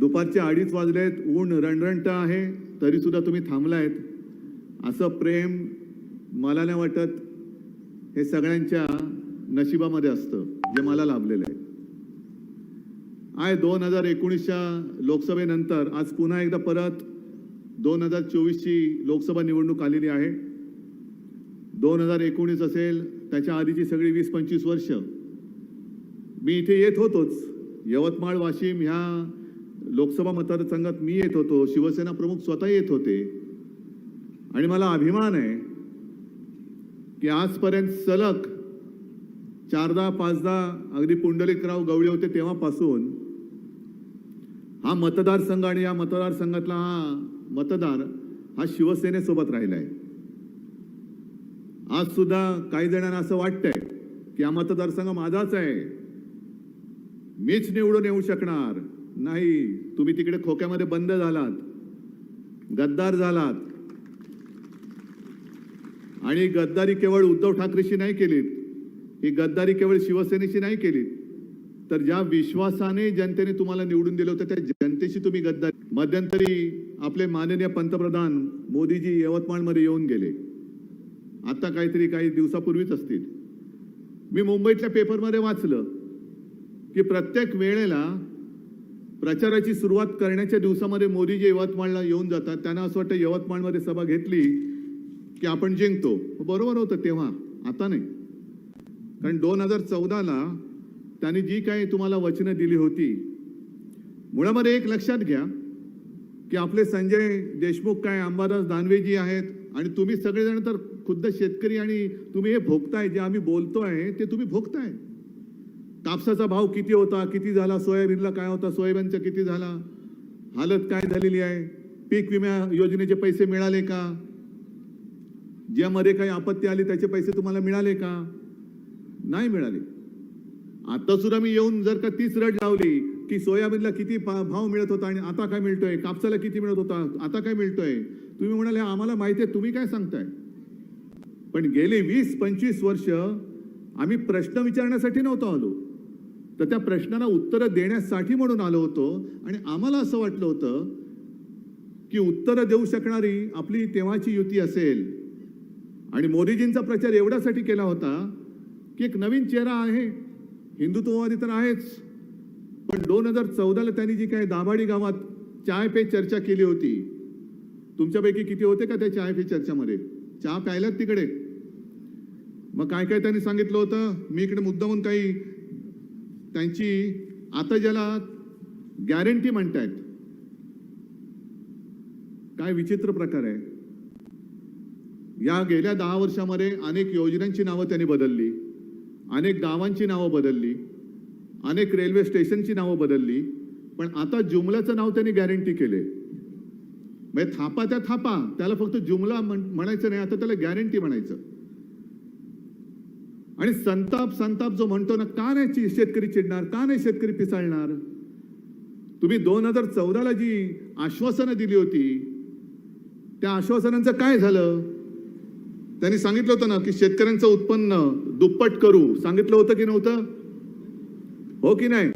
दुपारचे अडीच आहेत ऊन रणरणट आहे तरीसुद्धा तुम्ही थांबलायत. असं प्रेम मला नाही वाटत हे सगळ्यांच्या नशिबामध्ये असतं जे मला लाभलेलं आहे. आय दोन हजार एकोणीसच्या लोकसभेनंतर आज पुन्हा एकदा परत दोन हजार चोवीसची लोकसभा निवडणूक आलेली आहे. दोन हजार एकोणीस असेल त्याच्या आधीची सगळी वीस पंचवीस वर्ष. मी इथे येत होतोच. यवतमाळ वाशिम ह्या लोकसभा मतदारसंघात मी येत होतो शिवसेना प्रमुख स्वतः येत होते. आणि मला अभिमान आहे की आजपर्यंत सलग चारदा पाचदा अगदी पुंडलिकराव गवळी होते तेव्हापासून हा मतदारसंघ आणि या मतदारसंघातला हा मतदार हा शिवसेनेसोबत राहिला आहे आज सुद्धा काही जणांना असं वाटतंय की हा मतदारसंघ माझाच आहे. मीच निवडून येऊ शकणार. नाही तुम्ही तिकडे खोक्यामध्ये बंद झालात. गद्दार झालात. आणि गद्दारी केवळ उद्धव ठाकरेशी नाही केलीत. ही गद्दारी केवळ शिवसेनेशी नाही केलीत. तर ज्या विश्वासाने जनतेने तुम्हाला निवडून दिलं होतं त्या जनतेशी तुम्ही गद्दारी मध्यंतरी आपले माननीय पंतप्रधान मोदीजी यवतमाळमध्ये येऊन गेले. आता काहीतरी काही दिवसापूर्वीच असतील. मी मुंबईतल्या पेपरमध्ये वाचलं की प्रत्येक वेळेला प्रचाराची सुरुवात करण्याच्या दिवसामध्ये मोदी जे यवतमाळला येऊन जातात. त्यांना असं वाटतं यवतमाळमध्ये सभा घेतली की आपण जिंकतो. बरोबर होतं तेव्हा. आता नाही. कारण दोन हजार चौदाला त्यांनी जी काही तुम्हाला वचनं दिली होती मुळामध्ये एक लक्षात घ्या की आपले संजय देशमुख काय अंबादास दानवेजी आहेत आणि तुम्ही सगळेजण तर खुद्द शेतकरी आणि तुम्ही हे भोगताय जे आम्ही बोलतो आहे ते तुम्ही भोगताय. कापसाचा भाव किती होता किती झाला सोयाबीनला काय होता सोयाबीनचा किती झाला हालत काय झालेली आहे पीक विमा योजनेचे पैसे मिळाले का? ज्यामध्ये काही आपत्ती आली त्याचे पैसे तुम्हाला मिळाले का? नाही मिळाले. आता सुद्धा मी येऊन जर का तीच रट लावली की सोयाबीनला किती पा- भाव मिळत होता आणि आता काय मिळतोय कापसाला किती मिळत होता आता काय मिळतोय तुम्ही म्हणाले आम्हाला माहिती आहे तुम्ही काय सांगताय? पण गेले वीस पंचवीस वर्ष आम्ही प्रश्न विचारण्यासाठी नव्हतो आलो. तर त्या प्रश्नांना उत्तरं देण्यासाठी म्हणून आलो होतो. आणि आम्हाला असं वाटलं होतं की उत्तरं देऊ शकणारी आपली तेव्हाची युती असेल. आणि मोदीजींचा प्रचार एवढ्यासाठी केला होता की एक नवीन चेहरा आहे. हिंदुत्ववादी तर आहेच. पण दोन हजार चौदाला त्यांनी जी काही दाभाडी गावात चाय पे चर्चा केली होती. तुमच्यापैकी किती होते का त्या चाय पे चर्चामध्ये? चहा प्यायलात तिकडे. मग काय काय त्यांनी सांगितलं होतं? मी इकडे मुद्दामून काही त्यांची आता ज्याला गॅरंटी म्हणतायत काय विचित्र प्रकार आहे. या गेल्या दहा वर्षामध्ये अनेक योजनांची नावं त्यांनी बदलली अनेक गावांची नावं बदलली अनेक रेल्वे स्टेशनची नावं बदलली पण आता जुमल्याचं नाव त्यांनी गॅरंटी केले. म्हणजे थापा त्या थापा त्याला फक्त जुमला म्हण- म्हणायचं नाही आता त्याला गॅरंटी म्हणायचं. आणि संताप संताप जो म्हणतो ना का नाही शेतकरी चिडणार? का नाही शेतकरी पिसाळणार? तुम्ही दोन हजार चौदाला जी आश्वासनं दिली होती त्या आश्वासनांचं काय झालं? त्यांनी सांगितलं होतं ना की शेतकऱ्यांचं उत्पन्न दुप्पट करू. सांगितलं होतं की नव्हतं? हो की नाही?